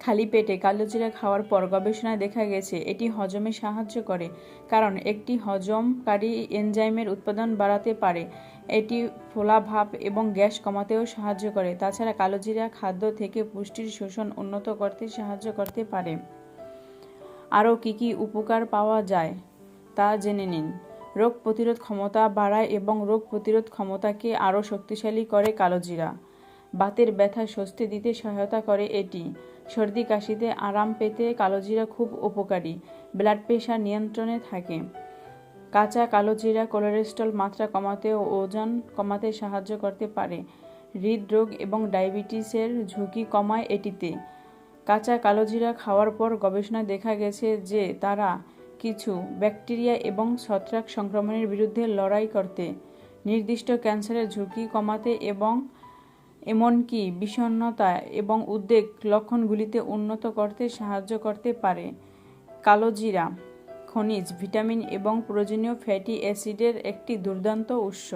খালি পেটে কালোজিরা খাওয়ার পর গবেষণায় দেখা গেছে, এটি হজমে সাহায্য করে। কারণ, একটি হজমকারী এনজাইমের উৎপাদন বাড়াতে পারে। এটি ফোলা ফোলাভাব এবং গ্যাস কমাতেও সাহায্য করে। তাছাড়া কালোজিরা খাদ্য থেকে পুষ্টির শোষণ উন্নত করতে সাহায্য করতে পারে। আরও কী কী উপকার পাওয়া যায় তা জেনে নিন। রোগ প্রতিরোধ ক্ষমতা বাড়ায় এবং রোগ প্রতিরোধ ক্ষমতাকে আরও শক্তিশালী করে কালোজিরা। বাতের ব্যথা স্বস্তি দিতে সহায়তা করে এটি। সর্দি কাশিতে আরাম পেতে কালোজিরা খুব উপকারী। ব্লাড প্রেশার নিয়ন্ত্রণে থাকে। কাঁচা কালোজিরা কোলেস্ট্রল মাত্রা কমাতে ও ওজন কমাতে সাহায্য করতে পারে। হৃদরোগ এবং ডায়াবেটিসের ঝুঁকি কমায় এটিতে। কাঁচা কালোজিরা খাওয়ার পর গবেষণায় দেখা গেছে যে তারা কিছু ব্যাকটেরিয়া এবং ছত্রাক সংক্রমণের বিরুদ্ধে লড়াই করতে, নির্দিষ্ট ক্যান্সারের ঝুঁকি কমাতে এবং এমনকি বিষণ্নতা এবং উদ্বেগ লক্ষণগুলিতে উন্নত করতে সাহায্য করতে পারে। কালোজিরা, খনিজ, ভিটামিন এবং প্রয়োজনীয় ফ্যাটি অ্যাসিডের একটি দুর্দান্ত উৎস।